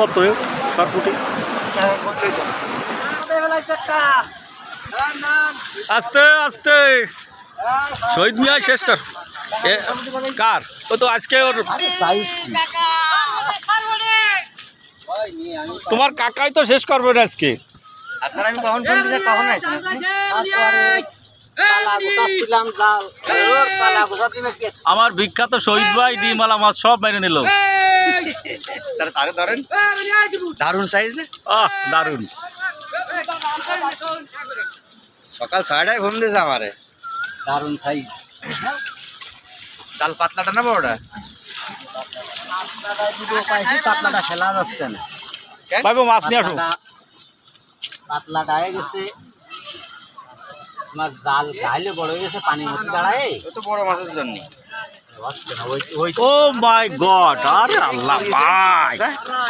কত সরপুটি আস্তে আস্তে। শহীদ মিয়া শেষ কর। কার? ও তো আজকে ওর তোমার কাকাই তো শেষ করবে না আজকে। আমি আমার বিখ্যাত শহীদ ভাই ডিমালা মাছ সব মেরে নিল। তারা তারে ধরেন। দারুণ সাইজ না? আহ দারুণ। সকাল ছয়টায় ঘুম দিয়েছে আমারে। দারুণ সাইজ জাল পাতলাটা না বড়টা পাতলাটা ফেলা যাচ্ছে না। মাছ নিয়ে আসো। পাতলা গেছে। তোমার জাল গাইলে বড় হয়ে গেছে পানির মধ্যে দাঁড়ায়। ও তো বড় মাছের জন্য। ও মাই গড আরে আল্লাহ ভাই।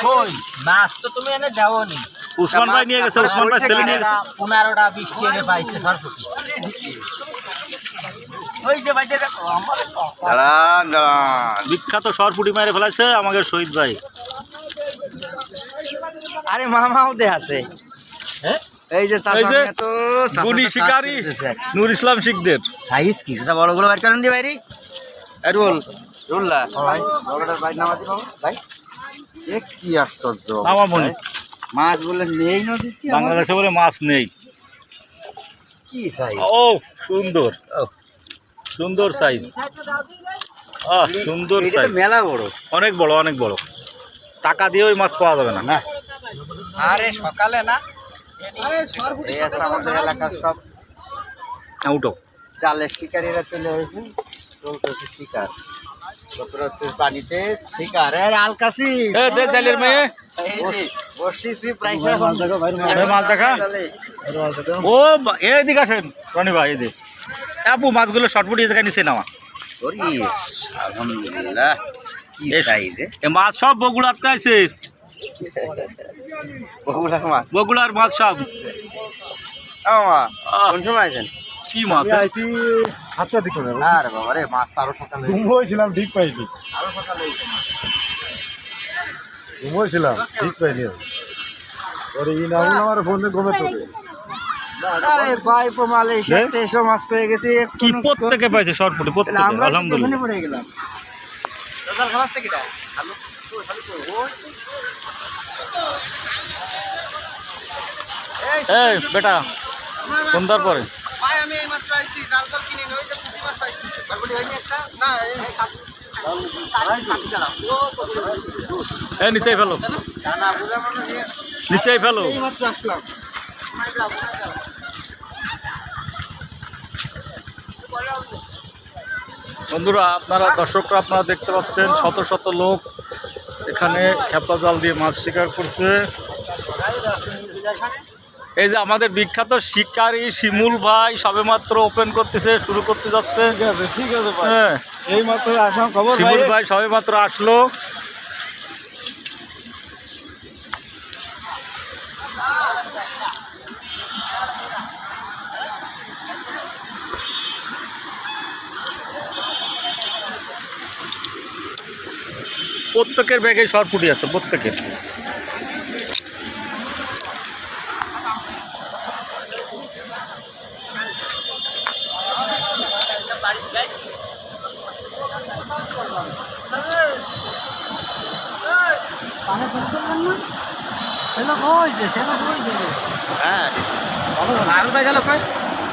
কই? মাছ তো তুমি এনে দেওনি। উসমান ভাই নিয়ে গেছে উসমান ভাই ছেলে নিয়ে গেছে। পনেরোটা বিশটি এনে পাইছে বিখ্যাত সরপুটি মেরে ফেলাইছে আমাকে শহীদ ভাই। আরে মামাও দে আছে। হ্যাঁ? এই যে এই তো গুনি শিকারী নূর ইসলাম শিখদের সাইজ কি? সেটা বড়গুলো বাইর করেন দি বাইরি রোল রোল্লা ভাই বড়টার ভাই? এ কি আশ্চর্য আমার মনে মাছ বলে নেই নদীতে বাংলাদেশে বলে মাছ নেই। কি সাইজ ও সুন্দর। ও। সুন্দর সাইজ আহ সুন্দর এটা সাইজ মেলা বড়। অনেক বড় অনেক বড়। টাকা দিয়ে ওই মাছ পাওয়া যাবে না। না? আরে সকালে না আমাদের এলাকার সব হ্যাঁ, উঠো। জালের শিকারীরা চলে হয়েছে চলতেছে শিকার। সতেরোত্তর পানিতে শিকার। আরে আলকাসি। এ দে জালের মেয়ে। বসিছি প্রায় ভাই মাছ দেখা ও এদিকে আসেন। রনি ভাই এদিকে আপু মাছগুলো শর্টফুটি জায়গায় নিচে নামা আলহামদুলিল্লাহ। কি। সাইজে এ? মাছ সব বগুড়াতে আছে। ওগুলা মাছ? বগুড়ার মাছ সব। আমা কোন সময় আছেন কি মাছ? আইছি সাতটা দিক করে আরে বাবা রে মাছ আরও সকালে। ঘুম হয়েছিলাম ঠিক পাইনি আরও সকালে ঘুম হয়েছিলাম ঠিক পাইনি। পরে ই না আমার ফোনে ঘুমে তোকে আরে ভাই প্রমালে সাথে এসব মাছ পেয়ে গেছি কি প্রত্যেকে পাইছে প্রত্যেকে আলহামদুলিল্লাহ। পড়ে গেলাম। দাদার খাবার থেকে কিটা? আলু। তো খালি তো এই এই বেটা সন্ধ্যার পরে। এ ফেলো। নিচেই ফেলো। বন্ধুরা, আপনারা, দর্শকরা, আপনারা দেখতে পাচ্ছেন, শত শত লোক এখানে খেপা জাল দিয়ে মাছ শিকার করছে। এই যে আমাদের বিখ্যাত শিকারী শিমুল ভাই সবেমাত্র ওপেন করতেছে শুরু করতে যাচ্ছে। ঠিক আছে ঠিক আছে হ্যাঁ। এই মাত্র আসলাম খবর ভাই। শিমুল ভাই সবেমাত্র আসলো। প্রত্যেকের ব্যাগে সরপুটি আছে প্রত্যেকের হ্যাঁ আর ভাই গেল কই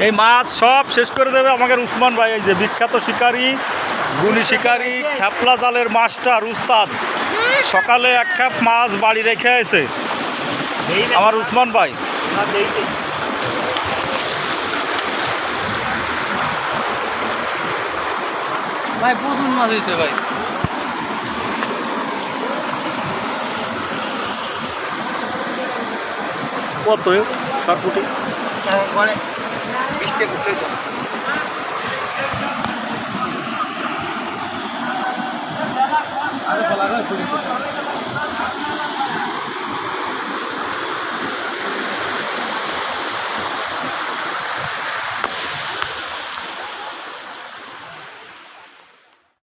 এই মাছ সব শেষ করে দেবে আমাদের উসমান ভাই এই যে বিখ্যাত শিকারী গুলি শিকারী খ্যাপলা জালের মাস্টার উস্তাদ। সকালে এক খ্যাপ মাছ বাড়ি রেখে আছে আমার উসমান ভাই। ভাই প্রচুর মাছ হয়েছে ভাই। কত? সরপুটি পরে বৃষ্টি করতে